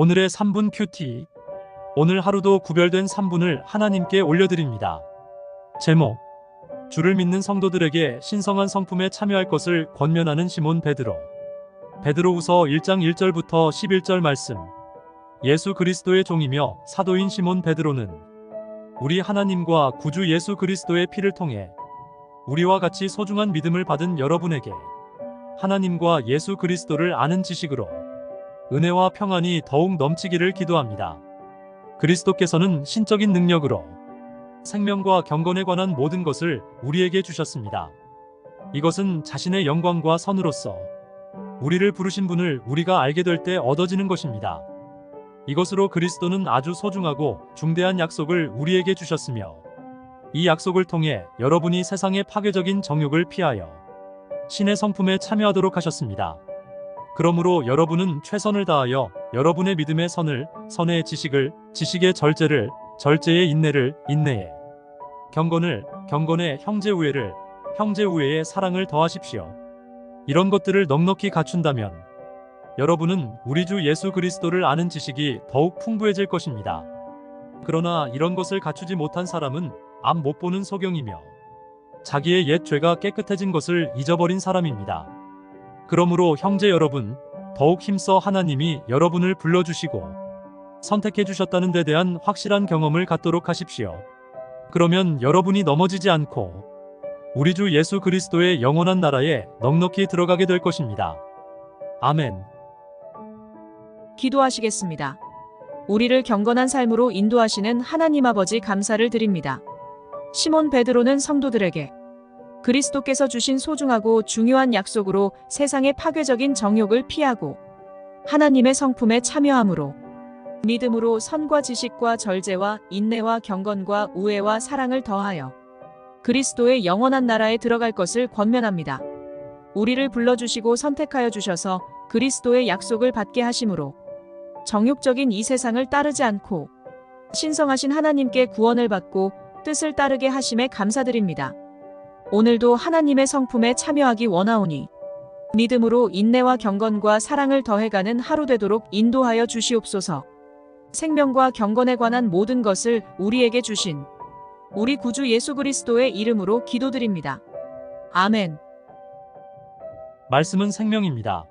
오늘의 3분 큐티. 오늘 하루도 구별된 3분을 하나님께 올려드립니다. 제목. 주를 믿는 성도들에게 신성한 성품에 참여할 것을 권면하는 시몬 베드로. 베드로후서 1장 1절부터 11절 말씀. 예수 그리스도의 종이며 사도인 시몬 베드로는 우리 하나님과 구주 예수 그리스도의 피를 통해 우리와 같이 소중한 믿음을 받은 여러분에게 하나님과 예수 그리스도를 아는 지식으로 은혜와 평안이 더욱 넘치기를 기도합니다. 그리스도께서는 신적인 능력으로 생명과 경건에 관한 모든 것을 우리에게 주셨습니다. 이것은 자신의 영광과 선으로서 우리를 부르신 분을 우리가 알게 될 때 얻어지는 것입니다. 이것으로 그리스도는 아주 소중하고 중대한 약속을 우리에게 주셨으며 이 약속을 통해 여러분이 세상의 파괴적인 정욕을 피하여 신의 성품에 참여하도록 하셨습니다. 그러므로 여러분은 최선을 다하여 여러분의 믿음의 선을, 선의 지식을, 지식의 절제를, 절제의 인내를, 인내에 경건을, 경건의 형제 우애를, 형제 우애의 사랑을 더하십시오. 이런 것들을 넉넉히 갖춘다면 여러분은 우리 주 예수 그리스도를 아는 지식이 더욱 풍부해질 것입니다. 그러나 이런 것을 갖추지 못한 사람은 앞 못 보는 소경이며 자기의 옛 죄가 깨끗해진 것을 잊어버린 사람입니다. 그러므로 형제 여러분, 더욱 힘써 하나님이 여러분을 불러주시고 선택해 주셨다는 데 대한 확실한 경험을 갖도록 하십시오. 그러면 여러분이 넘어지지 않고 우리 주 예수 그리스도의 영원한 나라에 넉넉히 들어가게 될 것입니다. 아멘. 기도하시겠습니다. 우리를 경건한 삶으로 인도하시는 하나님 아버지 감사를 드립니다. 시몬 베드로는 성도들에게 그리스도께서 주신 소중하고 중요한 약속으로 세상의 파괴적인 정욕을 피하고 하나님의 성품에 참여함으로 믿음으로 선과 지식과 절제와 인내와 경건과 우애와 사랑을 더하여 그리스도의 영원한 나라에 들어갈 것을 권면합니다. 우리를 불러주시고 선택하여 주셔서 그리스도의 약속을 받게 하심으로 정욕적인 이 세상을 따르지 않고 신성하신 하나님께 구원을 받고 뜻을 따르게 하심에 감사드립니다. 오늘도 하나님의 성품에 참여하기 원하오니 믿음으로 인내와 경건과 사랑을 더해가는 하루 되도록 인도하여 주시옵소서. 생명과 경건에 관한 모든 것을 우리에게 주신 우리 구주 예수 그리스도의 이름으로 기도드립니다. 아멘. 말씀은 생명입니다.